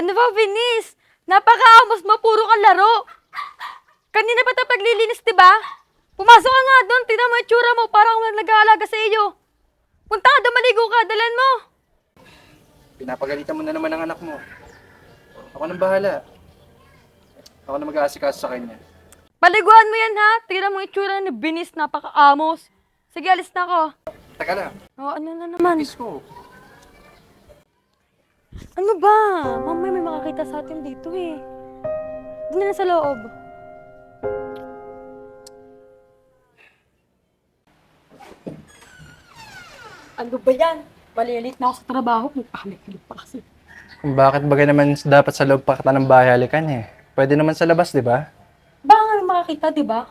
Ano ba, Vinis? Napaka-amos mo, puro kang laro. Kanina pa ito paglilinis, di ba? Pumasok ka nga doon, tingnan mo yung tsura mo, parang nag-aalaga sa iyo. Punta ka doon, maligo ka, dalan mo. Pinapagalitan mo na naman ang anak mo. Ako nang bahala. Ako na mag-aasikaso sa kanya. Paliguan mo yan, ha? Tingnan mo yung tsura ni Vinis, napaka-amos. Sige, alis na ako. Teka lang, Oh, ano na naman? kiss ko. Ano ba? Mamaya may makakita sa atin dito eh. Doon na sa loob. Ano ba yan? Malilit na ako sa trabaho. Magpahalit pa kasi. Kung bakit bagay naman dapat sa loob pa kita ng bahay halikan eh. Pwede naman sa labas, di ba? Baka nga may makakita, di ba?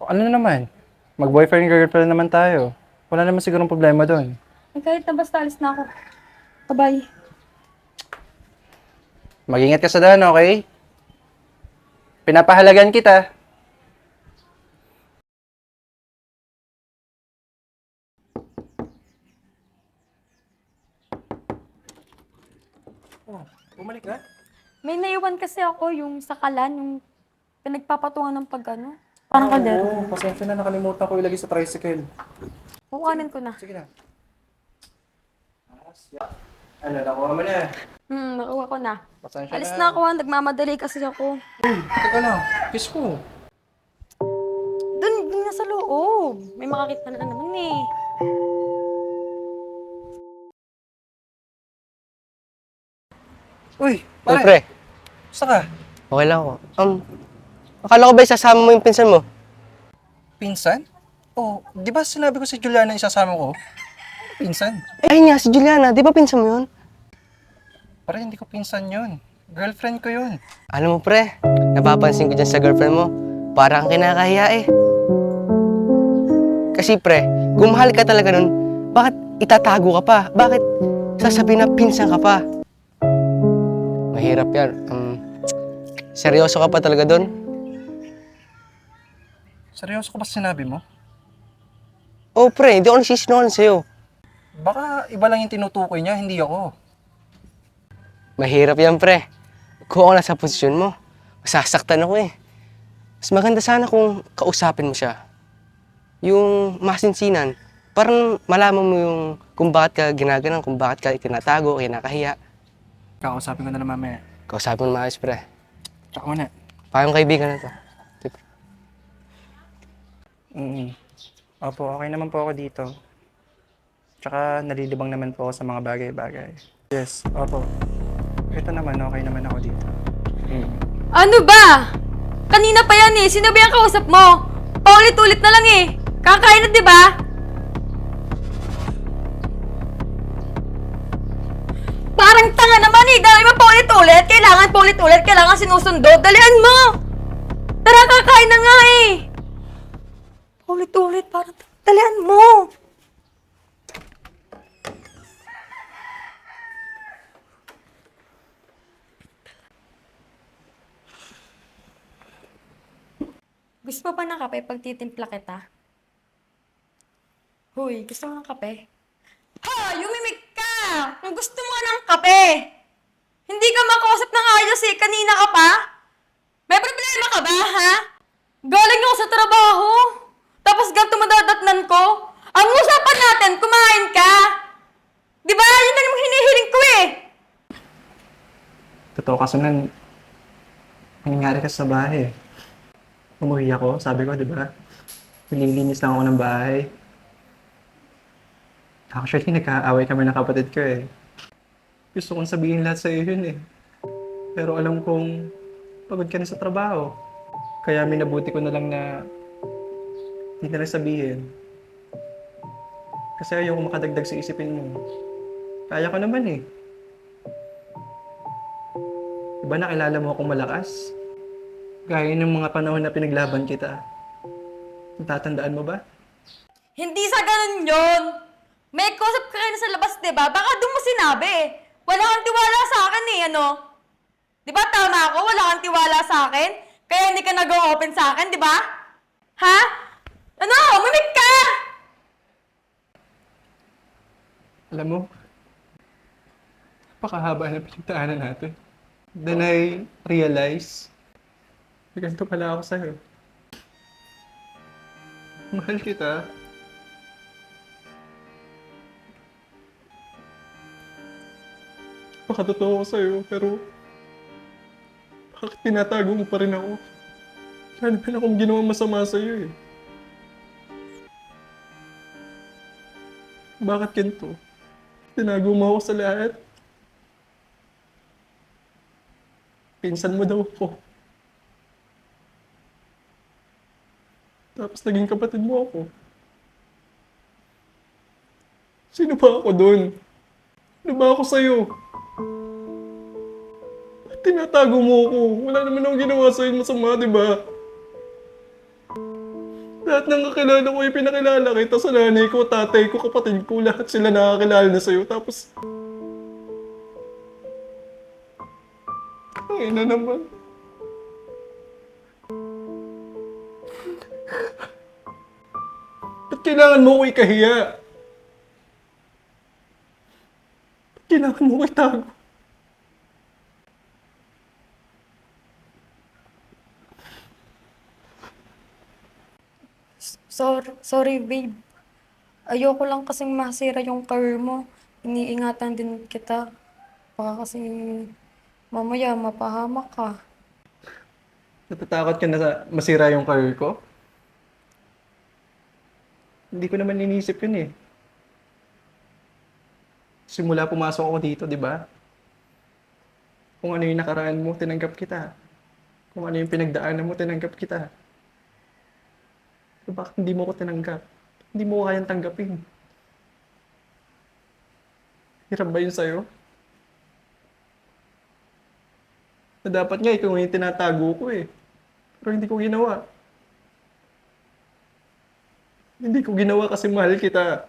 O, Ano na naman? Mag-boyfriend girlfriend naman tayo. Wala naman sigurong problema doon. Ay, kahit na basta alis na ako. Bye-bye. Mag-ingat ka sa daan, okay? Pinapahalagan kita. Oh, bumalik ka? May naiwan kasi ako yung sakalan, yung pinagpapatungan ng pagano. Parang kaldero. Oo, pasensya na nakalimutan ko ilagay sa tricycle. Kukuhanin ko na. Sige na. Ano, nakuha mo na. Hmm, nakuha ko na. Pasensya Alis na. na ako, ah. nagmamadali kasi ako. Uy, teka lang. Kiss ko. Doon, doon na sa loob. May makakita na naman eh. Uy, Oh, pare. pre, Gusto ka? okay lang ako. Um, akala ko ba isasama mo yung pinsan mo? Pinsan? Oh, di ba sinabi ko si Juliana isasama ko? Pinsan? Ay si Juliana, di ba pinsan mo yun? Pare, hindi ko pinsan yun. Girlfriend ko yun. Alam mo pre, napapansin ko dyan sa girlfriend mo, parang kinakahiya eh. Kasi pre, kung mahal ka talaga nun, bakit itatago ka pa? Bakit sasabihin na pinsan ka pa? Mahirap yan. Um, seryoso ka pa talaga doon? Seryoso ko ba sinabi mo? Oh pre, hindi ako nagsisinungaling sa'yo. Baka iba lang yung tinutukoy niya, hindi ako. Mahirap yan, pre. Kung ako nasa posisyon mo, masasaktan ako eh. Mas maganda sana kung kausapin mo siya. Yung masinsinan, parang malaman mo yung kung bakit ka ginaganon, kung bakit ka itinatago, kinakahiya. Kakausapin ko na lang mamaya. Kausapin mo maayos, pre. Tsaka muna. Payong kaibigan na to. Mm. Opo, okay naman po ako dito. Tsaka nalilibang naman po ako sa mga bagay-bagay. Yes, opo. Ito naman, okay naman ako dito. Mm. Ano ba? Kanina pa yan eh. Sino ba yung kausap mo? Paulit-ulit na lang eh. Kakain na, di ba? Parang tanga naman eh. Dahil mo paulit-ulit. Kailangan paulit-ulit. Kailangan sinusundo. Dalian mo! Tara, kakain na nga eh. Paulit-ulit. Parang dalian mo. Gusto ba ng kape pag titimpla kita? Hoy, gusto mo ng kape? Ha! Yumimik ka! Kung gusto mo ng kape! Hindi ka makausap ng ayos eh. Kanina ka pa? May problema ka ba, ha? Galing ako sa trabaho. Tapos ganito madadatnan ko. Ang usapan natin, kumain ka. Di ba? Yun yung hinihiling ko eh. Totoo kasi nan, nangyari ka sa bahay. Umuwi ako, sabi ko, di ba? Nililinis lang ako ng bahay. Actually, nagkaaway kami ng kapatid ko eh. Gusto kong sabihin lahat sa iyo yun eh. Pero alam kong pagod ka na sa trabaho. Kaya minabuti ko na lang na hindi na lang sabihin. Kasi ayoko makadagdag sa isipin mo. Kaya ko naman eh. Diba nakilala mo akong malakas? Gaya ng mga panahon na pinaglaban kita. Natatandaan mo ba? Hindi sa ganun yun. May kausap ka rin sa labas, di ba? Baka doon mo sinabi. Wala kang tiwala sa akin eh, ano? Di ba tama ako? Wala kang tiwala sa akin? Kaya hindi ka nag-open sa akin, di ba? Ha? Ano? Umimik ka! Alam mo, napakahaba na pinagdaanan natin. Then I realize, na ganito pala ako sa'yo. Mahal kita. Baka totoo ako sa'yo, pero bakit tinatago mo pa rin ako? Wala naman akong ginawa masama sa'yo eh. Bakit ganito? Tinago mo ako sa lahat. Pinsan mo daw ako. Tapos naging kapatid mo ako. Sino ba ako doon? Ano ba ako sa'yo? Ba't Tinatago mo ako. Wala naman akong ginawa sa'yo masama, di ba? Lahat ng kakilala ko ay pinakilala kita sa nanay ko, tatay ko, kapatid ko, lahat sila nakakilala na sa'yo. Tapos, ay na naman. Kailangan mo ko ikahiya? Kailangan mo ko itago? Sorry, sorry babe. Ayoko lang kasing masira yung career mo. Iniingatan din kita. Baka kasi mamaya mapahamak ka. Natatakot ka na sa masira yung career ko? Hindi ko naman inisip yun eh. Simula pumasok ako dito, di ba? Kung ano yung nakaraan mo, tinanggap kita. Kung ano yung pinagdaanan mo, tinanggap kita. So, bakit hindi mo ko tinanggap? Hindi mo ko kayang tanggapin. Hirap ba yun sa'yo? Na dapat nga ikaw yung tinatago ko eh. Pero hindi ko ginawa. Hindi ko ginawa kasi mahal kita.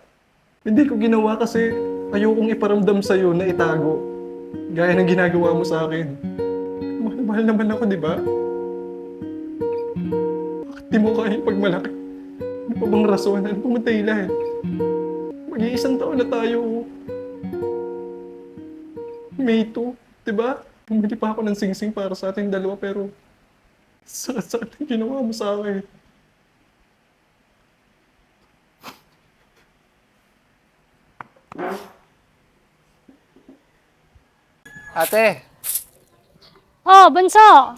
Hindi ko ginawa kasi ayokong iparamdam sa'yo na itago. Gaya ng ginagawa mo sa akin. Mahal-mahal naman ako, di ba? Bakit di mo kaya pagmalaki? Ano pa bang rason? Pa bang dahilan? Mag-iisang taon na tayo. May 2, di ba? Bumili pa ako ng singsing para sa ating dalawa pero sakit-sakit ang ginawa mo sa akin. Ate, Oh, bunso!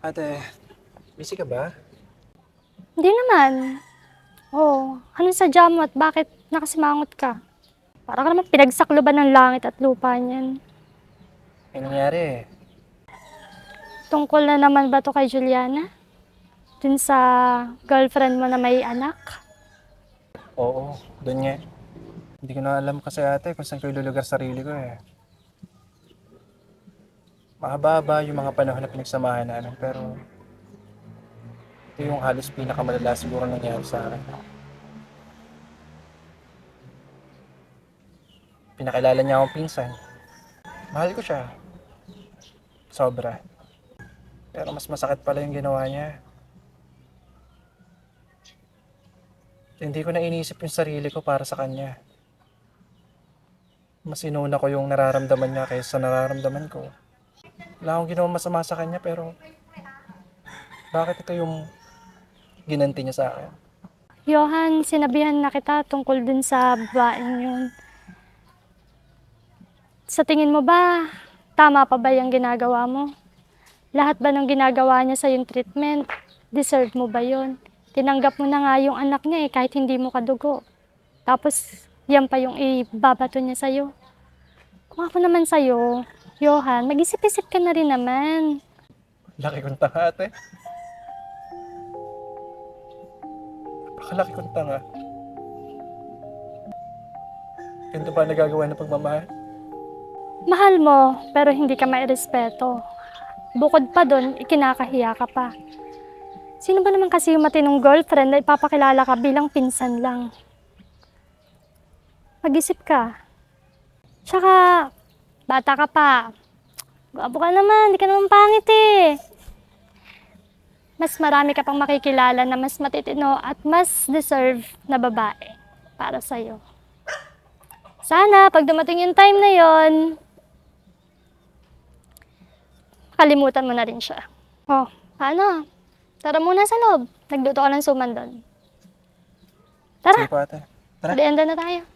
Ate, busy ka ba? Hindi naman. Oh, ano sa mo at bakit nakasimangot ka? Para ka naman pinagsakloban ng langit at lupa niyan. May nangyari eh. Tungkol na naman ba to kay Juliana? Dun sa girlfriend mo na may anak? Oo, doon nga. Hindi ko na alam kasi ate kung saan ko ilulugar sarili ko eh. Mahaba-haba yung mga panahon na pinagsamahan namin pero ito yung halos pinakamalala siguro nangyari sa akin. Pinakilala niya akong pinsan. Mahal ko siya. Sobra. Pero mas masakit pala yung ginawa niya. Hindi ko na iniisip yung sarili ko para sa kanya. Mas inuna ko yung nararamdaman niya kaysa sa nararamdaman ko. Wala akong ginawa masama sa kanya pero bakit ito yung ginanti niya sa akin? Johan, sinabihan na kita tungkol dun sa babaeng yun. Sa tingin mo ba, tama pa ba yung ginagawa mo? Lahat ba ng ginagawa niya sa yung treatment, deserve mo ba yon? Tinanggap mo na nga yung anak niya eh, kahit hindi mo kadugo. Tapos, yan pa yung ibabato niya sa'yo. Kung ako naman sa'yo, Johan, mag-isip-isip ka na rin naman. Laki kong tanga ate. Napakalaki kong tanga. Ganito ba nagagawa ng pagmamahal? Mahal mo, pero hindi ka mairespeto. Bukod pa doon, ikinakahiya ka pa. Sino ba naman kasi yung matinong girlfriend na ipapakilala ka bilang pinsan lang? Mag-isip ka. Tsaka, bata ka pa. Gwapo ka naman, di ka naman pangit eh. Mas marami ka pang makikilala na mas matitino at mas deserve na babae para sa'yo. Sana, pag dumating yung time na yon, kalimutan mo na rin siya. Oh, paano? Tara muna sa loob. Nagluto ka ng suman doon. Tara, Sige po ate. Tara. merienda na tayo.